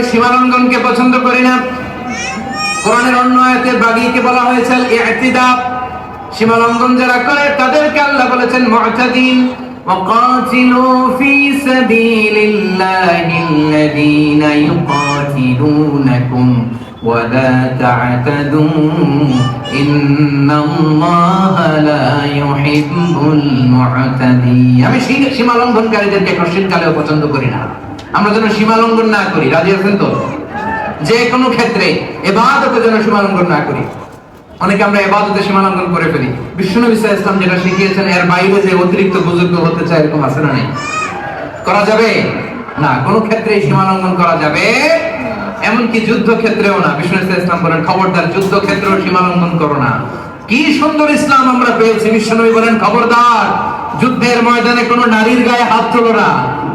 আমি সীমালঙ্গনকে পছন্দ করি না। কোরআনের অন্য আয়াতে বাগিকে বলা হয়েছে ইয়াতিদা যারা করে, তাদেরকে আল্লাহ বলেছেন মুআতাদিন وقاتلوا في سبيل الله الذين يقاتلونكم ولا تعتدوا الله لا يحب المعتدين আমি সীমালঙ্ঘনকারীদেরকে শীতকালেও পছন্দ করি না। আমরা যেন সীমা লঙ্ঘন না করি, রাজি আছেন তো? যে কোনো ক্ষেত্রে এবাদতে যেন সীমা লঙ্ঘন না করি। অনেকে আমরা এবাদতে সীমা লঙ্ঘন করে ফেলি। বিষ্ণুনবী ইসলাম যেটা শিখিয়েছেন, এর বাইরে যে অতিরিক্ত বুজুর্গ হতে চায় এরকম আছে না নেই? করা যাবে? না, কোন ক্ষেত্রে সীমা লঙ্ঘন করা যাবে। এমনকি যুদ্ধ ক্ষেত্রেও না বিষ্ণু ইসলাম বলেন, খবরদার যুদ্ধ ক্ষেত্রেও সীমা লঙ্ঘন করো না। কি সুন্দর ইসলাম আমরা পেয়েছি, বিশ্বনবী বলেন, খবরদার, যুদ্ধের ময়দানে কোনো নারীর গায়ে হাত তোলো না।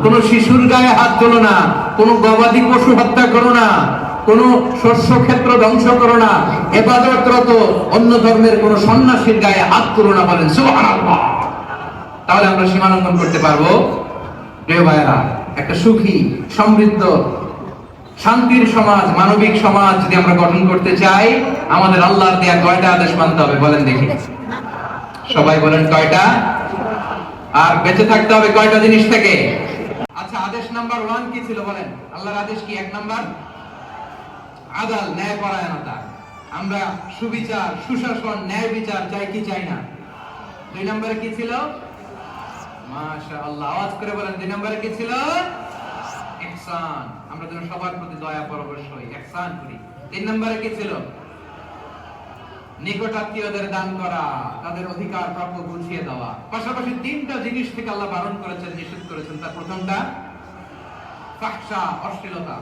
কোনো শিশুর গায়ে হাত তোলো না, কোনো গবাদি পশু হত্যা করো না, কোন শস্য ক্ষেত্র ধ্বংস করো না, এবাদতরত অন্য ধর্মের কোন সন্ন্যাসীর গায়ে হাত তুলো না বলেন তাহলে আমরা সীমালঙ্ঘন করতে পারব। একটা সুখী, সমৃদ্ধ, শান্তির সমাজ, মানবিক সমাজ যদি আমরা গঠন করতে চাই, আমাদের আল্লাহর দেয়া কয়টা আদেশ মানতে হবে বলেন দেখি। সবাই বলেন কয়টা? আর বেঁচে থাকতে হবে কয়টা জিনিস থেকে? আদেশ নাম্বার ওয়ান কি ছিল বলেন? আল্লাহর আদেশ কি? এক নাম্বার? আদাল ন্যায় পরায়ণতা আমরা সুবিচার, সুশাসন, ন্যায় বিচার চাই কি চাই না? দুই নম্বরে কি ছিল? মাশাআল্লাহ, আওয়াজ করে বলেন, দুই নম্বরে কি ছিল? আমরা যেন সবার প্রতি দয়া পরবশ হই করি। তিন নম্বরে কি ছিল? দান করা, তাদের অধিকার প্রাপ্য বুঝিয়ে দেওয়া। পাশাপাশি তিনটা জিনিস থেকে আল্লাহ বারণ করেছেন, নিষেধ করেছেন। তার প্রথমটা ফাহশা অশ্লীলতা।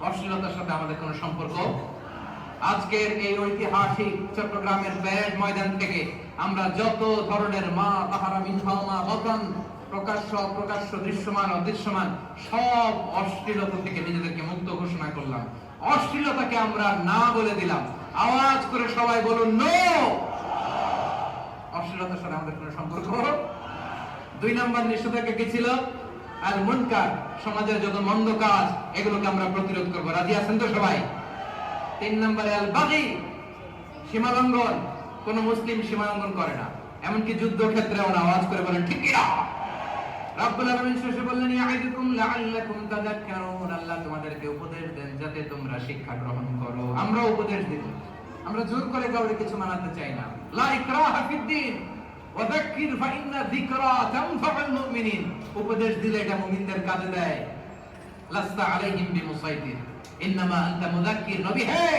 অশ্লীলতার সাথে আমাদের কোনো সম্পর্ক? আজকের এই ঐতিহাসিক চট্টগ্রামের প্যারেড ময়দান থেকে আমরা যত ধরনের মা তাহারা মিথ্যা মা বতন প্রকাশ্য প্রকাশ্য দৃশ্যমান, অদৃশ্যমান, সব অশ্লীলতা থেকে নিজেদেরকে মুক্ত ঘোষণা করলাম। অশ্লীলতাকে আমরা না বলে দিলাম। আওয়াজ করে সবাই বলুন, নো! অশ্লীলতার সাথে আমাদের কোনো সম্পর্ক? দুই নম্বর নিষেধাজ্ঞা কি ছিল? আর মুনকার, সমাজের যত মন্দ কাজ, এগুলোকে আমরা প্রতিরোধ করব। রাজি আছেন তো সবাই? তিন নম্বরে আল বাগি সীমালঙ্ঘন। কোন মুসলিম সীমালঙ্ঘন করে না। এমনকি যুদ্ধ ক্ষেত্রে ওরা আওয়াজ করে বলেন, ঠিক রব্বুল আলামিন শেষে বললেন ইয়াইদুকুম লাআল্লাকুম তাযাক্কারুন। আল্লাহ তোমাদেরকে উপদেশ দেন, যাতে তোমরা শিক্ষা গ্রহণ করো। আমরা উপদেশ দিব। আমরা জোর করে কাউকে কিছু মানাতে চাই না। লা ইকরাহা ফিদ্দিন ওয়াযাক্কির ফাইন্না যিকরা তানফাউল মুমিনিন। উপদেশ দিলে এটা মুমিনদের কাজে দেয়। লাস্তা আলাইহিম বিমুসাইতির ইন্নামা আনতা মুযাক্কির নবী। হে!